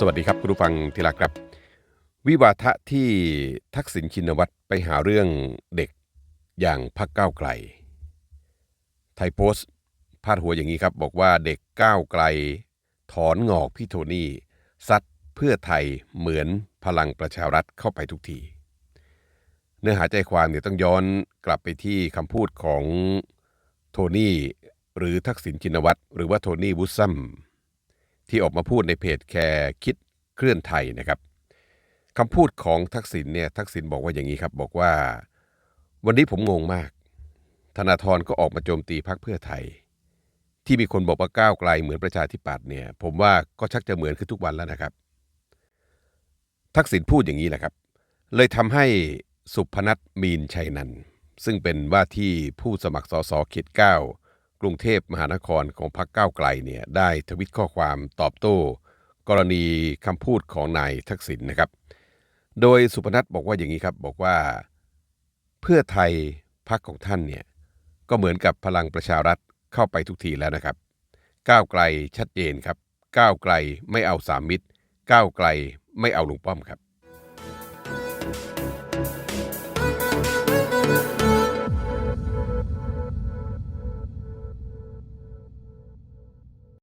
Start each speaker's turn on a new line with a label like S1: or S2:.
S1: สวัสดีครับคุณผู้ฟังที่รักครับ วิวาทะที่ทักษิณชินวัตรไปหาเรื่องเด็กอย่างพักก้าวไกล ไทยโพสต์พาดหัวอย่างนี้ครับ บอกว่าเด็กก้าวไกล ถอนงอกพี่โทนี่ซัดเพื่อไทยเหมือนพลังประชารัฐเข้าไปทุกที เนื้อหาใจความเนี่ยต้องย้อนกลับไปที่คำพูดของโทนี่หรือทักษิณชินวัตรหรือว่าโทนี่วุฒซัม ที่ออกมาพูดในเพจแคร์คิดเคลื่อนไทยนะครับคำพูดของทักษิณเนี่ยทักษิณบอกว่าอย่างนี้ครับ บอกว่า วันนี้ผมงงมาก ธนาธรก็ออกมาโจมตีพรรคเพื่อไทย ที่มีคนบอกว่าก้าวไกลเหมือนประชาธิปัตย์เนี่ย ผมว่าก็ชักจะเหมือนขึ้นทุกวันแล้วนะครับ ทักษิณพูดอย่างนี้แหละครับ เลยทำให้สุพนัทมีนชัยนันท์ซึ่งเป็นว่าที่ผู้สมัครสสเขตเก้า รุงเทพมหานครของพรรคก้าวไกลเนี่ยได้ทวิตข้อความตอบโต้ กรณีคำพูดของนายทักษิณนะครับ โดยสุพนัทบอกว่าอย่างนี้ครับบอกว่า เพื่อไทยพรรคของท่านเนี่ยก็เหมือนกับพลังประชารัฐเข้าไปทุกทีแล้วนะครับ ก้าวไกลชัดเจนครับ ก้าวไกลไม่เอาสามมิตร ก้าวไกลไม่เอาลุงป้อมครับ